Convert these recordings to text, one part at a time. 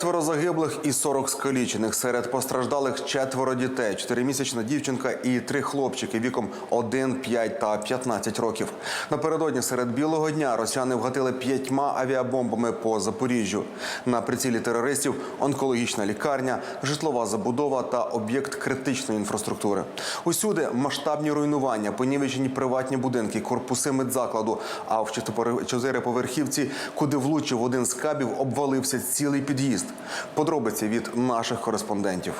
Четверо загиблих і 40 скалічених. Серед постраждалих четверо дітей, чотиримісячна дівчинка і три хлопчики віком 1, 5 та 15 років. Напередодні серед білого дня росіяни вгатили п'ятьма авіабомбами по Запоріжжю. На прицілі терористів онкологічна лікарня, житлова забудова та об'єкт критичної інфраструктури. Усюди масштабні руйнування, понівечені приватні будинки, корпуси медзакладу. А в чотириповерхівці, куди влучив один з кабів, обвалився цілий під'їзд. Подробиці від наших кореспондентів.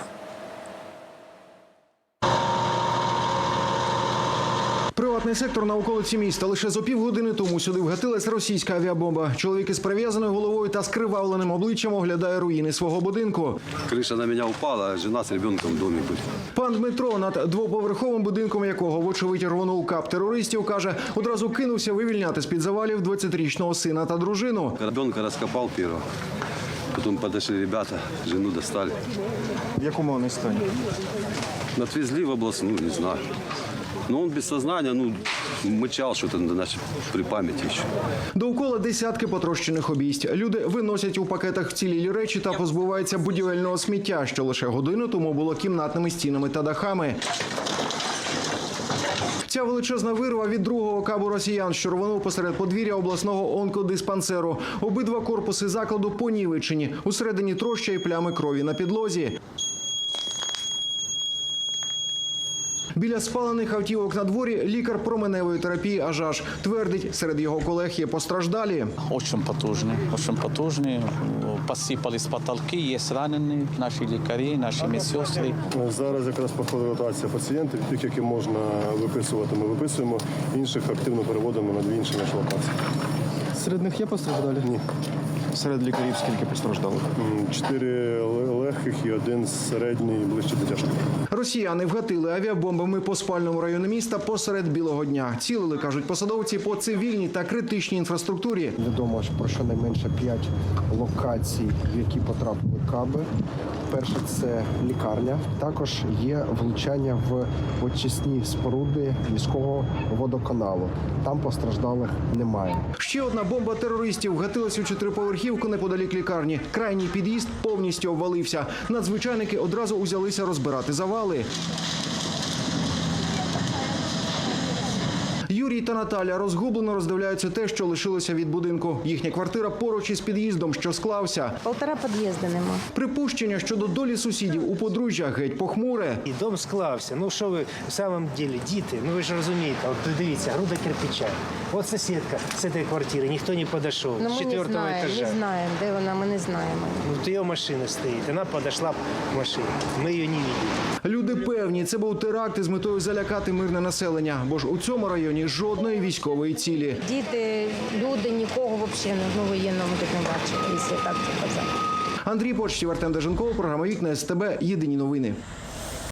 Приватний сектор на околиці міста. Лише за півгодини тому сюди вгатилась російська авіабомба. Чоловік із перев'язаною головою та скривавленим обличчям оглядає руїни свого будинку. Крыша на меня упала, а жена с ребенком в доме были. Пан Дмитро, над двоповерховим будинком якого вочевидь рвонув кап терористів, каже, одразу кинувся вивільняти з під завалів 20-річного сина та дружину. Ребенка раскопал первого. Потом подошли ребята, жену достали. В якому вони стані? Отвезли в областную, не знаю. Но он без сознания, ну, мычал что-то значит, при памяти еще. Довкола десятки потрощених обійсть. Люди виносять у пакетах вцілілі речі та позбуваються будівельного сміття, що лише годину тому було кімнатними стінами та дахами. Ця величезна вирва від другого кабу росіян, що рванув посеред подвір'я обласного онкодиспансеру. Обидва корпуси закладу понівечені. Усередині троща і плями крові на підлозі. Біля спалених автівок на дворі лікар променевої терапії Ажаш твердить, серед його колег є постраждалі. Очень потужні, очень потужні. Посипались потолки, є ранені, наші лікарі, наші медсестри. Зараз якраз проходить ротація пацієнтів, тих, які можна виписувати, ми виписуємо, інших активно переводимо на дві інші наші локації. Серед них є постраждалі? Ні. Серед лікарів скільки постраждало? Чотири легких і один середній ближче до тяжких. Росіяни вгатили авіабомбами по спальному району міста посеред білого дня. Цілили, кажуть посадовці, по цивільній та критичній інфраструктурі. Відомо що про щонайменше 5 локацій, в які потрапили каби. Перше це лікарня. Також є влучання в очисні споруди міського водоканалу. Там постраждалих немає. Ще одна бомба терористів вгатилась у чотириповерхівку неподалік лікарні. Крайній під'їзд повністю обвалився. Надзвичайники одразу узялися розбирати завали. Юрій та Наталя розгублено роздивляються те, що лишилося від будинку. Їхня квартира поруч із під'їздом, що склався. Полтора під'їзду нема. Припущення щодо долі сусідів у подружжя геть похмуре. І дом склався. Ну що ви в самом ділі, діти, ну ви ж розумієте, от дивіться, груда кирпича. От сусідка з цієї квартири, ніхто не підійшов. Ну з ми не четвертого знаємо, етажа. не знаємо, де вона, ми не знаємо. Ну, то її машина стоїть, вона підійшла к машині. Ми її не бачили. Люди певні, це був теракт із метою залякати мирне населення, бо ж у цьому районі жодної військової цілі. Діти, люди, нікого взагалі ну, воєнному тут не бачили, якщо так це казати. Андрій Почтів, Артем Деженков, програма Вікна СТБ. Єдині новини.